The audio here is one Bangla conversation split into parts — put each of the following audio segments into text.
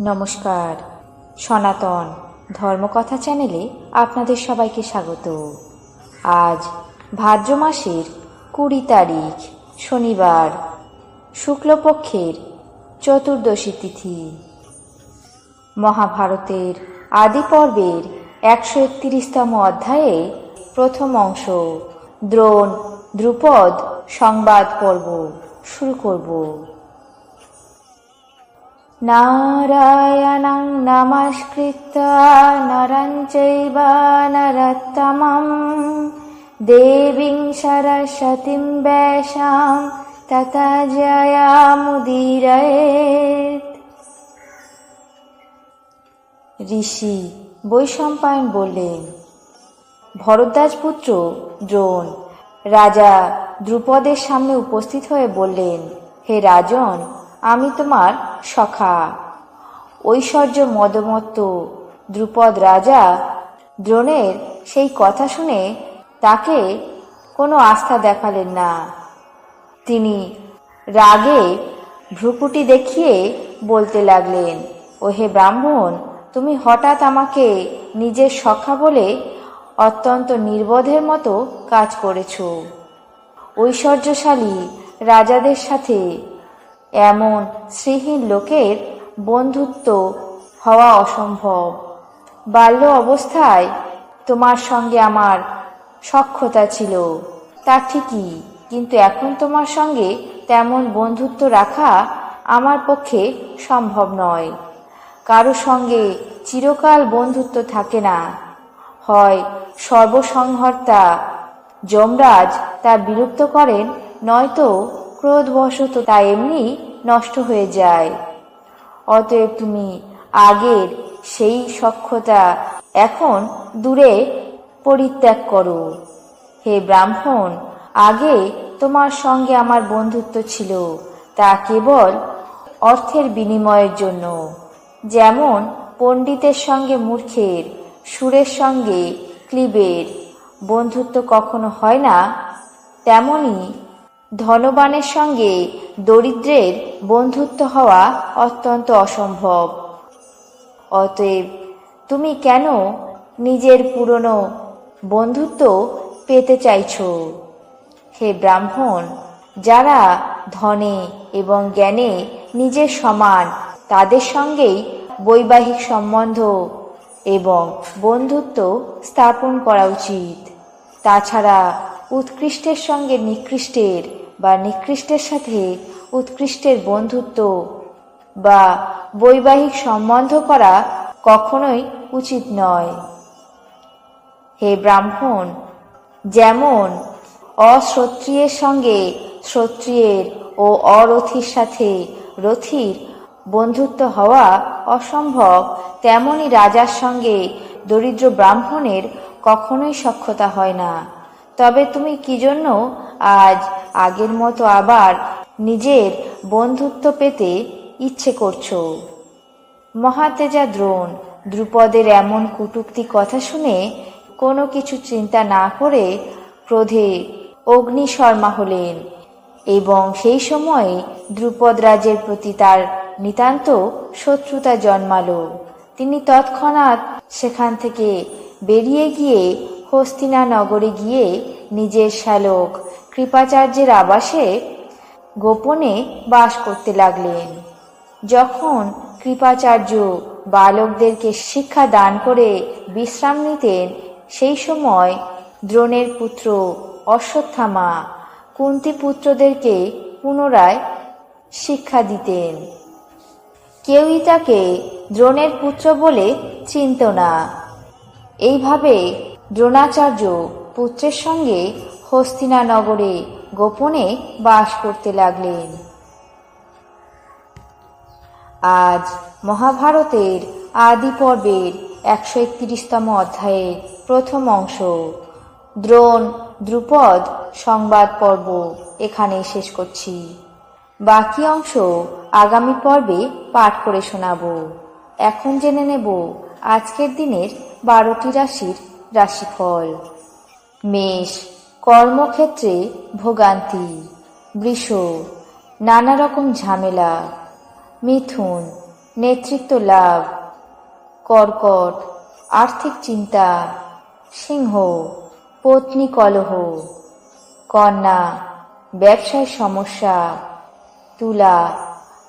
নমস্কার। সনাতন ধর্মকথা চ্যানেলে আপনাদের সবাইকে স্বাগত। আজ ভাদ্র মাসের কুড়ি তারিখ, শনিবার, শুক্লপক্ষের চতুর্দশী তিথি। মহাভারতের আদি পর্বের একশো একত্রিশতম অধ্যায়ে প্রথম অংশ, দ্রোণ, দ্রুপদ সংবাদ পর্ব শুরু করব। नारायणं नमस्कृत्य नरं चैव नरोत्तमं देवीं सरस्वतीं वैशां तथा जयामुदीरयेत् ঋষি বৈশম্পায়ন বললেন ভরদ্বাজ পুত্র দ্রোণ রাজা দ্রুপদের সামনে উপস্থিত হয়ে বললেন হে রাজন আমি তোমার সখা। ঐশ্বর্য মদমত্ত দ্রুপদ রাজা দ্রোণের সেই কথা শুনে তাকে কোনো আস্থা দেখালেন না। তিনি রাগে ভ্রুকুটি দেখিয়ে বলতে লাগলেন ও হে ব্রাহ্মণ, তুমি হঠাৎ আমাকে নিজের সখা বলে অত্যন্ত নির্বোধের মতো কাজ করেছ। ঐশ্বর্যশালী রাজাদের সাথে এমন শ্রীহীন লোকের বন্ধুত্ব হওয়া অসম্ভব। বাল্য অবস্থায় তোমার সঙ্গে আমার সক্ষতা ছিল। তা ঠিকই, কিন্তু এখন তোমার সঙ্গে তেমন বন্ধুত্ব রাখা আমার পক্ষে সম্ভব নয়। কারও সঙ্গে চিরকাল বন্ধুত্ব থাকে না। হয় সর্বসংহর্তা যমরাজ তা বিলুপ্ত করেন, নয়তো ক্রোধবশত তা এমনি নষ্ট হয়ে যায়। অতএব তুমি আগের সেই সক্ষতা এখন দূরে পরিত্যাগ করো। হে ব্রাহ্মণ, আগে তোমার সঙ্গে আমার বন্ধুত্ব ছিল, তা কেবল অর্থের বিনিময়ের জন্য। যেমন পণ্ডিতের সঙ্গে মূর্খের, সুরের সঙ্গে ক্লিবের বন্ধুত্ব কখনো হয় না, তেমনি ধনবানের সঙ্গে দরিদ্রের বন্ধুত্ব হওয়া অত্যন্ত অসম্ভব। অতএব তুমি কেন নিজের পুরনো বন্ধুত্ব পেতে চাইছ? হে ব্রাহ্মণ, যারা ধনে এবং জ্ঞানে নিজের সমান, তাদের সঙ্গেই বৈবাহিক সম্বন্ধ এবং বন্ধুত্ব স্থাপন করা উচিত। তাছাড়া উৎকৃষ্টের সঙ্গে নিকৃষ্টের বা নিকৃষ্টের সাথে উৎকৃষ্টের বন্ধুত্ব বা বৈবাহিক সম্বন্ধ করা কখনোই উচিত নয়। হে ব্রাহ্মণ, যেমন অশ্রত্রিয়ের সঙ্গে শ্রোত্রিয়ের ও অরথির সাথে রথির বন্ধুত্ব হওয়া অসম্ভব, তেমনি রাজার সঙ্গে দরিদ্র ব্রাহ্মণের কখনোই সক্ষতা হয় না। তবে তুমি কি জন্য আজ আগের মতো আবার নিজের বন্ধুত্ব পেতে ইচ্ছে করছ। মহাতেজা দ্রোণ, দ্রুপদের এমন কুটুক্তি কথা শুনে কোনো কিছু চিন্তা না করে ক্রোধে অগ্নিশর্মা হলেন এবং সেই সময়ে দ্রুপদ রাজের প্রতি তার নিতান্ত শত্রুতা জন্মালো। তিনি তৎক্ষণাৎ সেখান থেকে বেরিয়ে গিয়ে হস্তিনা নগরে গিয়ে নিজের শ্যালক কৃপাচার্যের আবাসে গোপনে বাস করতে লাগলেন। যখন কৃপাচার্য বালকদেরকে শিক্ষা দান করে বিশ্রাম নিতেন, সেই সময় দ্রোণের পুত্র অশ্বত্থামা কুন্তি পুত্রদেরকে পুনরায় শিক্ষা দিতেন। কেউই তাকে দ্রোণের পুত্র বলে চিনত না। এইভাবে দ্রোণাচার্য পুত্রের সঙ্গে হস্তিনা নগরে গোপনে বাস করতে লাগলেন। আজ মহাভারতের আদি পর্বের একশো একত্রিশতম অধ্যায়ের প্রথম অংশ। দ্রোণ দ্রুপদ সংবাদ পর্ব এখানে শেষ করছি। বাকি অংশ আগামী পর্বে পাঠ করে শোনাব। এখন জেনে নেব আজকের দিনের বারোটি রাশির রাশিফল। মেষ কর্মক্ষেত্রে ভোগান্তি, বৃষ নানা রকম ঝামেলা, মিথুন, নেতৃত্ব লাভ, কর্কট, আর্থিক চিন্তা, সিংহ, পত্নী কলহ, কন্যা, ব্যবসায় সমস্যা, তুলা,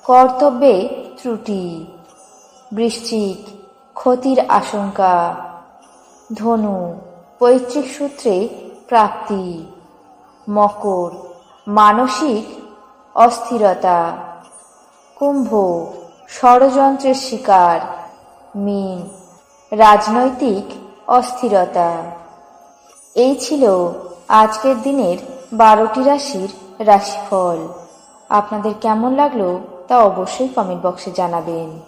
কর্তব্যে ত্রুটি, বৃশ্চিক, ক্ষতির আশঙ্কা, ধনু, পৈতৃক সূত্রে প্রাপ্তি, মকর, মানসিক অস্থিরতা, কুম্ভ, ষড়যন্ত্রের শিকার, মিন, রাজনৈতিক অস্থিরতা। এই ছিল আজকের দিনের বারোটি রাশির রাশিফল। আপনাদের কেমন লাগল তা অবশ্যই কমেন্ট বক্সে জানাবেন।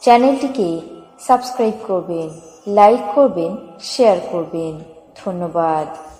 চ্যানেলটিকে সাবস্ক্রাইব করবেন, লাইক করবেন শেয়ার করবেন। ধন্যবাদ।